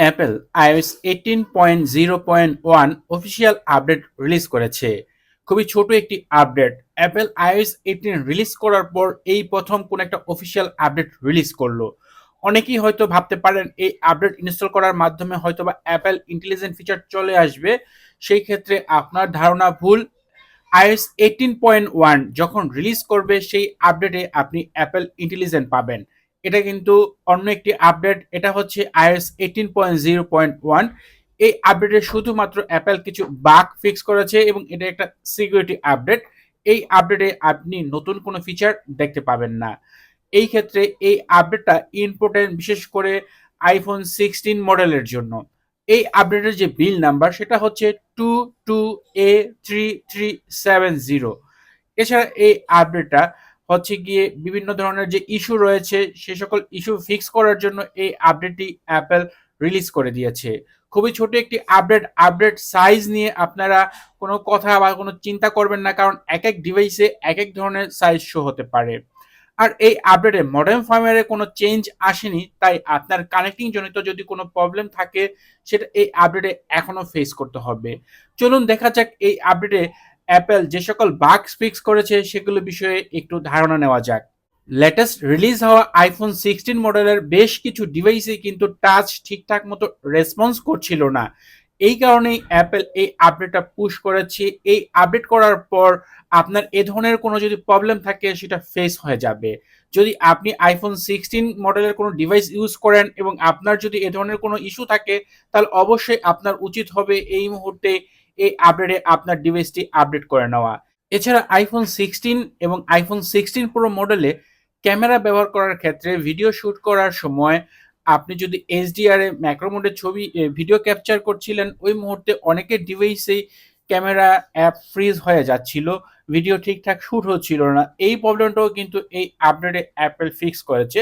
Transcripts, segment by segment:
Apple iOS eighteen point zero point one official update release করেছে। খুবই ছোট একটি update Apple iOS eighteen release করার পর এই প্রথম কোন একটা অফিসিয়াল আপডেট রিলিজ করল। অনেকেই হয়তো ভাবতে পারেন, এই আপডেট ইনস্টল করার মাধ্যমে হয়তো বা অ্যাপেল ইন্টেলিজেন্ট ফিচার চলে আসবে। সেই ক্ষেত্রে আপনার ধারণা ভুল। iOS এইটিন পয়েন্ট ওয়ান যখন রিলিজ করবে, সেই আপডেটে আপনি অ্যাপেল ইন্টেলিজেন্ট পাবেন। এটা কিন্তু অন্য একটি আপডেট এটা হচ্ছে iOS eighteen point zero point one এই আপডেটে শুধুমাত্র অ্যাপেল কিছু বাগ ফিক্স করেছে এবং এটা একটা সিকিউরিটি আপডেট এই আপডেটে আপনি নতুন কোনো ফিচার দেখতে পাবেন না। এই ক্ষেত্রে এই আপডেটটা ইম্পর্টেন্ট বিশেষ করে আইফোন সিক্সটিন মডেলের জন্য। এই আপডেটের যে বিল নাম্বার সেটা হচ্ছে two two A three three seven zero এছাড়া এই আপডেটটা হচ্ছে গিয়ে বিভিন্ন ধরনের যে ইস্যু রয়েছে, সে সকল ইস্যু ফিক্স করার জন্য এই আপডেটটি অ্যাপেল রিলিজ করে দিয়েছে। খুবই ছোট একটি আপডেট আপডেট সাইজ নিয়ে আপনারা কোনো কথা বা কোনো চিন্তা করবেন না, কারণ এক এক ডিভাইসে এক এক ধরনের সাইজ শো হতে পারে। আর এই আপডেটে মডার্ন ফার্মওয়্যারে কোনো চেঞ্জ আসেনি, তাই আপনার কানেক্টিং জনিত যদি কোনো প্রবলেম থাকে, সেটা এই আপডেটে এখনও ফেস করতে হবে। চলুন দেখা যাক এই আপডেটে অ্যাপেল যে সকল বাগ ফিক্স করেছে সেগুলো বিষয়ে একটু ধারণা নেওয়া যাক। লেটেস্ট রিলিজ হওয়া আইফোন সিক্সটিন মডেলের বেশ কিছু ডিভাইসে কিন্তু টাচ ঠিকঠাক মতো রেসপন্স করছিল না। এই কারণেই অ্যাপেল এই আপডেটটা পুশ করেছে। এই আপডেট করার পর আপনার এ ধরনের কোনো যদি প্রবলেম থাকে, সেটা ফেস হয়ে যাবে। যদি আপনি আইফোন সিক্সটিন মডেলের কোনো ডিভাইস ইউজ করেন এবং আপনার যদি এ ধরনের কোনো ইস্যু থাকে, তাহলে অবশ্যই আপনার উচিত হবে এই মুহূর্তে এই আপডেটে আপনার ডিভাইসটি আপডেট করে নেওয়া। এছাড়া আইফোন সিক্সটিন এবং আইফোন সিক্সটিন প্রো মডেলে ক্যামেরা ব্যবহার করার ক্ষেত্রে ভিডিও শ্যুট করার সময় আপনি যদি এইচডিআর এ ম্যাক্রো মোডে ছবি ভিডিও ক্যাপচার করছিলেন, ওই মুহূর্তে অনেকের ডিভাইসেই ক্যামেরা অ্যাপ ফ্রিজ হয়ে যাচ্ছিল ভিডিও ঠিকঠাক শ্যুট হচ্ছিল না। এই প্রবলেমটাও কিন্তু এই আপডেটে অ্যাপেল ফিক্স করেছে।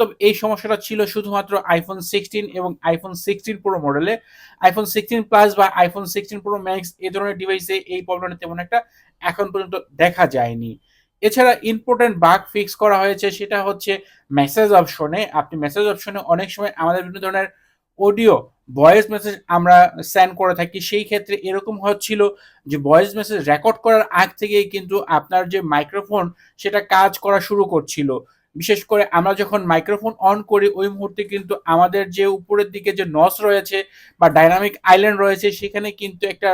তবে এই সমস্যাটা ছিল শুধুমাত্র আইফোন সিক্সটিন এবং আইফোন সিক্সটিন প্রো মডেলে আইফোন সিক্সটিন প্লাস বা আইফোন সিক্সটিন প্রো ম্যাক্স এই ধরনের ডিভাইসে এই প্রবলেমটা তেমন একটা এখন পর্যন্ত দেখা যায়নি। এছাড়া ইম্পর্টেন্ট বাগ ফিক্স করা হয়েছে, সেটা হচ্ছে মেসেজ অপশনে আপনি মেসেজ অপশনে অনেক সময় আমাদের বিভিন্ন ধরনের অডিও ভয়েস মেসেজ আমরা সেন্ড করে থাকি। সেই ক্ষেত্রে এরকম হচ্ছিল যে ভয়েস মেসেজ রেকর্ড করার আগ থেকেই কিন্তু আপনার যে মাইক্রোফোন সেটা কাজ করা শুরু করছিল। বিশেষ করে আমরা যখন মাইক্রোফোন অন করি, ওই মুহূর্তে কিন্তু আমাদের যে উপরের দিকে যে নস রয়েছে বা ডাইনামিক আইল্যান্ড রয়েছে, সেখানে কিন্তু একটা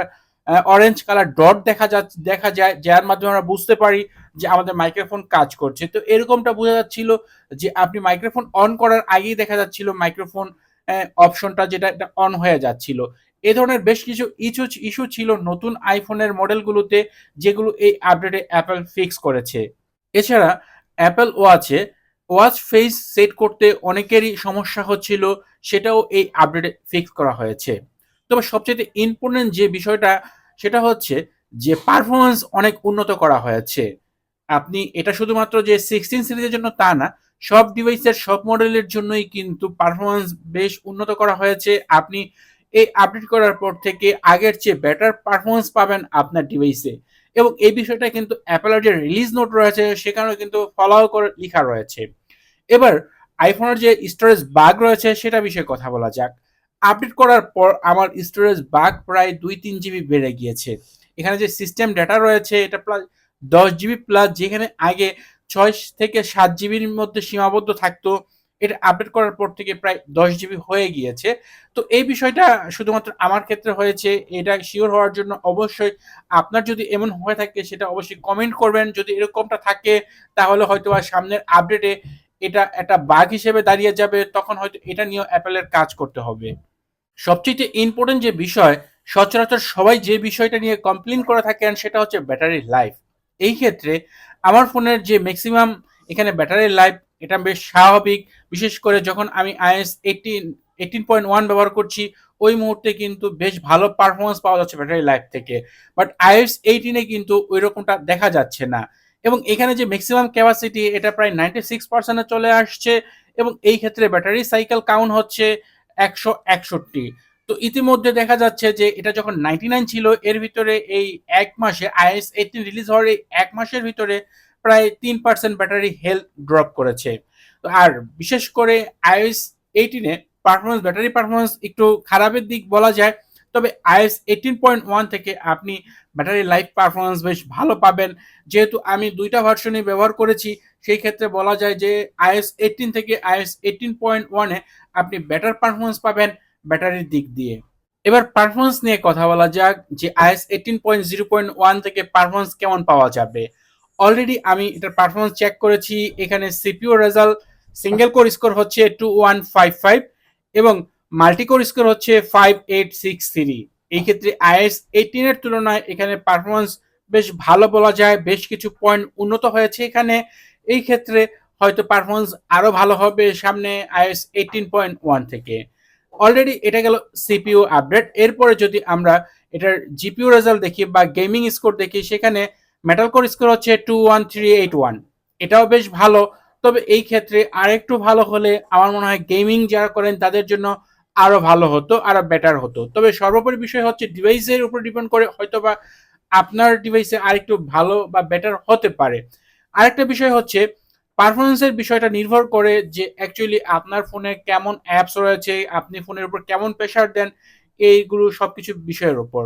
অরেঞ্জ কালার ডট দেখা যা, দেখা যায়, যার মাধ্যমে আমরা বুঝতে পারি যে আমাদের মাইক্রোফোন কাজ করছে। তো এরকমটা বোঝা যাচ্ছিল যে আপনি মাইক্রোফোন অন করার আগেই দেখা যাচ্ছিল মাইক্রোফোন অপশনটা যেটা, এটা অন হয়ে যাচ্ছিল। এ ধরনের বেশ কিছু ইস্যু ইস্যু ছিল নতুন আইফোনের মডেলগুলোতে যেগুলো এই আপডেটে অ্যাপেল ফিক্স করেছে। এছাড়া অ্যাপেল ওয়াচে ওয়াচ ফেস সেট করতে অনেকেরই সমস্যা হচ্ছিল, সেটাও এই আপডেটে ফিক্স করা হয়েছে। তবে সবচেয়ে ইম্পর্টেন্ট যে বিষয়টা, সেটা হচ্ছে যে পারফরমেন্স অনেক উন্নত করা হয়েছে। আপনি, এটা শুধুমাত্র যে সিক্সটিন সিরিজের জন্য তা না, সব ডিভাইসের সব মডেলের জন্যই কিন্তু পারফরমেন্স বেশ উন্নত করা হয়েছে। আপনি এই আপডেট করার পর থেকে আগের চেয়ে বেটার পারফরমেন্স পাবেন আপনার ডিভাইসে এবং এই বিষয়টা কিন্তু অ্যাপেলের যে রিলিজ নোট রয়েছে, সেখানেও কিন্তু ফলো করে লেখা রয়েছে। এবার আইফোনের যে স্টোরেজ বাগ রয়েছে, সেটা বিষয়ে কথা বলা যাক। আপডেট করার পর আমার স্টোরেজ বাগ প্রায় দুই তিন জিবি বেড়ে গিয়েছে। এখানে যে সিস্টেম ডেটা রয়েছে, এটা প্লাস দশ জিবি প্লাস যেখানে আগে ছয় থেকে সাত জিবির মধ্যে সীমাবদ্ধ থাকতো। এটা আপডেট করার পর থেকে প্রায় দশ জিবি হয়ে গিয়েছে। তো এই বিষয়টা শুধুমাত্র আমার ক্ষেত্রে হয়েছে, এটা শিওর হওয়ার জন্য অবশ্যই আপনার যদি এমন হয়ে থাকে সেটা অবশ্যই কমেন্ট করবেন। যদি এরকমটা থাকে, তাহলে হয়তো বা সামনের আপডেটে এটা একটা বাঘ হিসেবে দাঁড়িয়ে যাবে, তখন হয়তো এটা নিয়েও অ্যাপেলের কাজ করতে হবে। সবচেয়ে ইম্পর্টেন্ট যে বিষয়, সচরাচর সবাই যে বিষয়টা নিয়ে কমপ্লেন করে থাকেন সেটা হচ্ছে ব্যাটারি লাইফ এই ক্ষেত্রে আমার ফোনের যে ম্যাক্সিমাম এখানে ব্যাটারি লাইফ এটা বেশ স্বাভাবিক। বিশেষ করে যখন আমি iOS eighteen eighteen point one ব্যবহার করছি, ওই মুহূর্তে কিন্তু বেশ ভালো পারফরমেন্স পাওয়া যাচ্ছে ব্যাটারি লাইফ থেকে। বাট আইএস এইটিনে কিন্তু ওই রকমটা দেখা যাচ্ছে না। এবং এখানে যে ম্যাক্সিমাম ক্যাপাসিটি এটা প্রায় নাইনটি সিক্স পার্সেন্টে চলে আসছে এবং এই ক্ষেত্রে ব্যাটারি সাইকেল কাউন্ট হচ্ছে একশো একষট্টি। তো ইতিমধ্যে দেখা যাচ্ছে যে এটা যখন নাইনটি নাইন ছিল, এর ভিতরে এই এক মাসে, আইএস এইটিন রিলিজ হওয়ার এই এক মাসের ভিতরে প্রায় তিন পার্সেন্ট ব্যাটারি হেলথ ড্রপ করেছে। আর বিশেষ করে আইএস এইটিনে পারফরমেন্স ব্যাটারি পারফরমেন্স একটু খারাপের দিক বলা যায়, তবে আইএস এইটিন পয়েন্ট ওয়ান থেকে আপনি ব্যাটারি লাইফ পারফরমেন্স বেশ ভালো পাবেন। যেহেতু আমি দুইটা ভার্সনই ব্যবহার করেছি, সেই ক্ষেত্রে বলা যায় যে আইএস এইটিন থেকে আইএস এইটিন পয়েন্ট ওয়ানে আপনি বেটার পারফরমেন্স পাবেন ব্যাটারির দিক দিয়ে। এবার পারফরমেন্স নিয়ে কথা বলা যাক, যে iOS eighteen point zero point one থেকে পারফরমেন্স কেমন পাওয়া যাবে। অলরেডি আমি এটার পারফরমেন্স চেক করেছি, এখানে CPU result single core score হচ্ছে টু ওয়ান ফাইভ ফাইভ এবং মাল্টি কোর স্কোর হচ্ছে ফাইভ এইট সিক্স থ্রি এই ক্ষেত্রে আইএস এইটিনের তুলনায় এখানে পারফরমেন্স বেশ ভালো বলা যায়, বেশ কিছু পয়েন্ট উন্নত হয়েছে এখানে। এই ক্ষেত্রে হয়তো পারফরমেন্স আরও ভালো হবে সামনে আইএস এইটিন পয়েন্ট ওয়ান থেকে। অলরেডি এটা গেল সিপিইউ আপডেট এরপরে যদি আমরা এটার জিপিইউ রেজাল্ট দেখি বা গেমিং স্কোর দেখি, সেখানে মেটাল কোর স্কোর হচ্ছে two one three eight one এটাও বেশ ভালো। তবে এই ক্ষেত্রে আরেকটু ভালো হলে আমার মনে হয় গেমিং যারা করেন, তাদের জন্য আরও ভালো হতো, আরও বেটার হতো। তবে সর্বোপরি বিষয় হচ্ছে ডিভাইসের উপর ডিপেন্ড করে হয়তো বা আপনার ডিভাইসে আরেকটু ভালো বা বেটার হতে পারে। আরেকটা বিষয় হচ্ছে পারফরমেন্সের বিষয়টা নির্ভর করে যে অ্যাকচুয়ালি আপনার ফোনে কেমন অ্যাপস রয়েছে, আপনি ফোনের উপর কেমন প্রেশার দেন, এইগুলো সবকিছু বিষয়ের উপর।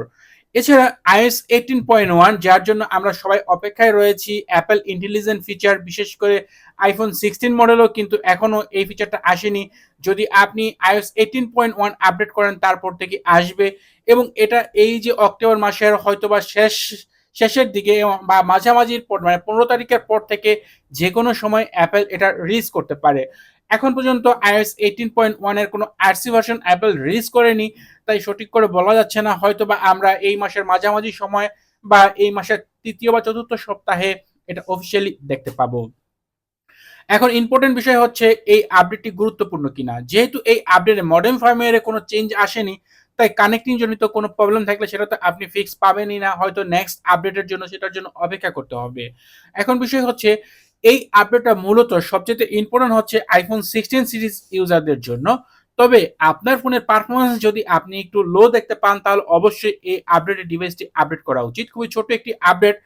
এছাড়া আইএস এইটিন পয়েন্ট ওয়ান যার জন্য আমরা সবাই অপেক্ষায় রয়েছি অ্যাপেল ইন্টেলিজেন্ট ফিচার বিশেষ করে আইফোন সিক্সটিন মডেলও কিন্তু এখনও এই ফিচারটা আসেনি। যদি আপনি iOS eighteen point one update করেন, তারপর থেকে আসবে। এবং এটা এই যে অক্টোবর মাসের হয়তোবা শেষ, শেষের দিকে বা মাঝামাঝির পর মানে পনেরো তারিখের পর থেকে যে কোনো সময় অ্যাপেল এটা রিলিজ করতে পারে। এখন পর্যন্ত আইএস এইটিন পয়েন্ট ওয়ানের কোনো আরসি ভার্সন অ্যাপেল রিলিজ করেনি, তাই সঠিক করে বলা যাচ্ছে না। হয়তো বা আমরা এই মাসের মাঝামাঝি সময় বা এই মাসের তৃতীয় বা চতুর্থ সপ্তাহে এটা অফিসিয়ালি দেখতে পাবো। এখন ইম্পর্টেন্ট বিষয় হচ্ছে এই আপডেটটি গুরুত্বপূর্ণ কিনা। যেহেতু এই আপডেটে মডার্ন ফার্মওয়্যারে কোনো চেঞ্জ আসেনি, তাই কানেক্টিং জনিত কোনো প্রবলেম থাকলে সেটা তো আপনি ফিক্স পাবেনই না। হয়তো নেক্সট আপডেটের জন্য সেটার জন্য অপেক্ষা করতে হবে। এখন বিষয় হচ্ছে এই আপডেটটা মূলত সবচেয়ে ইম্পর্টেন্ট হচ্ছে আইফোন সিক্সটিন সিরিজ ইউজারদের জন্য। তবে আপনার ফোনের পারফরমেন্স যদি আপনি একটু লো দেখতে পান, তাহলে অবশ্যই এই আপডেটের ডিভাইসটি আপডেট করা উচিত। খুবই ছোট একটি আপডেট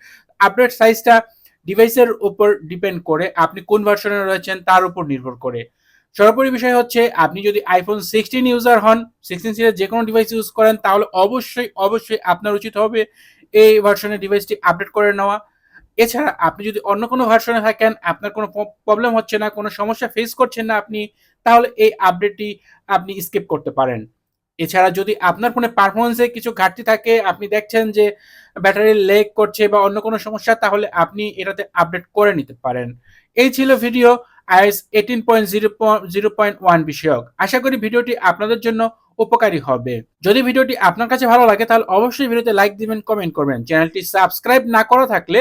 আপডেট সাইজটা ডিভাইসের উপর ডিপেন্ড করে আপনি কোন ভার্সনে রয়েছেন, তার উপর নির্ভর করে। সর্বোপরি বিষয় হচ্ছে, আপনি যদি আইফোন সিক্সটিন ইউজার হন সিক্সটিন সিরিজ যে কোনো ডিভাইস ইউজ করেন, তাহলে অবশ্যই অবশ্যই আপনার উচিত হবে এই ভার্সনের ডিভাইসটি আপডেট করে নেওয়া। এছাড়া আপনি যদি অন্য কোনো ভার্সনে থাকেন, আপনার কোনো প্রবলেম হচ্ছে না, কোনো সমস্যা ফেস করছেন না আপনি, তাহলে এই আপডেটটি আপনি স্কিপ করতে পারেন। এছাড়া যদি আপনার ফোনে পারফরমেন্সে কিছু ঘাটতি থাকে, আপনি দেখছেন যে ব্যাটারি লেগ করছে বা অন্য কোনো সমস্যা, তাহলে আপনি এটাতে আপডেট করে নিতে পারেন। এই ছিল video iOS eighteen point zero zero point one বিষয়ক। আশা করি ভিডিওটি আপনাদের জন্য উপকারী হবে। যদি ভিডিওটি আপনার কাছে ভালো লাগে, তাহলে অবশ্যই ভিডিওতে লাইক দিবেন কমেন্ট করবেন। চ্যানেলটি সাবস্ক্রাইব না করা থাকলে